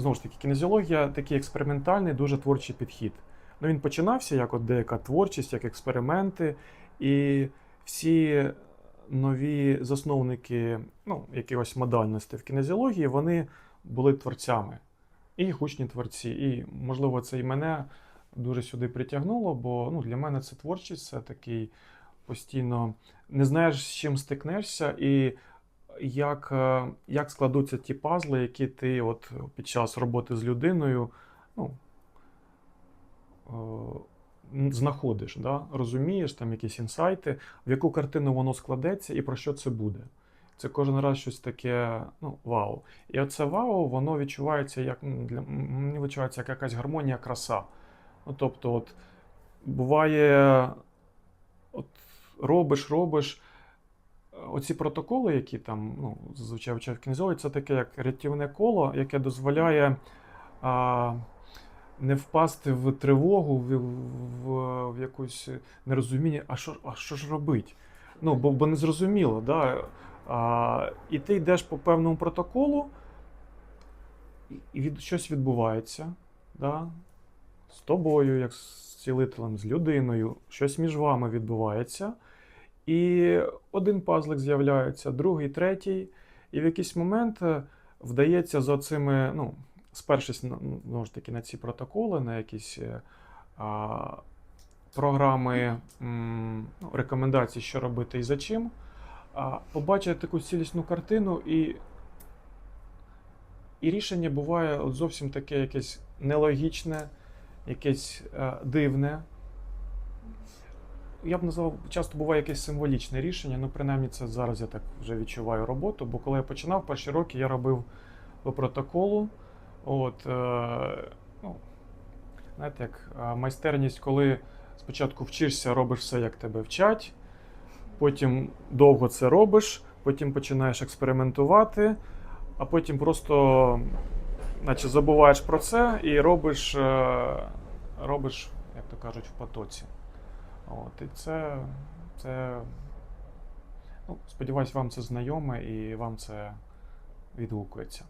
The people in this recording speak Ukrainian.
Знову ж таки, кінезіологія такий експериментальний, дуже творчий підхід. Ну, він починався як от деяка творчість, як експерименти, і всі нові засновники ну, якихось модальностей в кінезіології, вони були творцями. І їх учні творці. І, можливо, це і мене дуже сюди притягнуло, бо ну, для мене це творчість, це такий постійно не знаєш, з чим стикнешся, і як, е, як складуться ті пазли, які ти от під час роботи з людиною ну, е, знаходиш, да? розумієш там якісь інсайти, в яку картину воно складеться і про що це буде. Це кожен раз щось таке, ну, вау. І оце вау, воно відчувається як для мені відчувається як якась гармонія, краса. Ну, тобто, от буває, от робиш, робиш. Оці протоколи, які там ну, зазвичай в це таке як рятівне коло, яке дозволяє а, не впасти в тривогу, в, в, в якусь нерозуміння, а що, а що ж робити? Ну, бо, бо не зрозуміло, да? а, і ти йдеш по певному протоколу, і від, щось відбувається. Да? З тобою, як з цілителем, з людиною, щось між вами відбувається. І один пазлик з'являється, другий, третій. І в якийсь момент е, вдається за цими, ну, спершись ну, ж таки на ці протоколи, на якісь е, а, програми м, ну, рекомендацій, що робити і за чим, а, побачити таку цілісну картину, і, і рішення буває от зовсім таке якесь нелогічне, якесь е, дивне я б назвав, часто буває якесь символічне рішення. Ну, принаймні, це зараз я так вже відчуваю роботу. Бо коли я починав перші роки, я робив по протоколу. От, е, ну, знаєте, як е, майстерність, коли спочатку вчишся, робиш все, як тебе вчать, потім довго це робиш, потім починаєш експериментувати, а потім просто, наче забуваєш про це і робиш, е, робиш як то кажуть, в потоці. От, і це, це ну, сподіваюсь, вам це знайоме і вам це відгукується.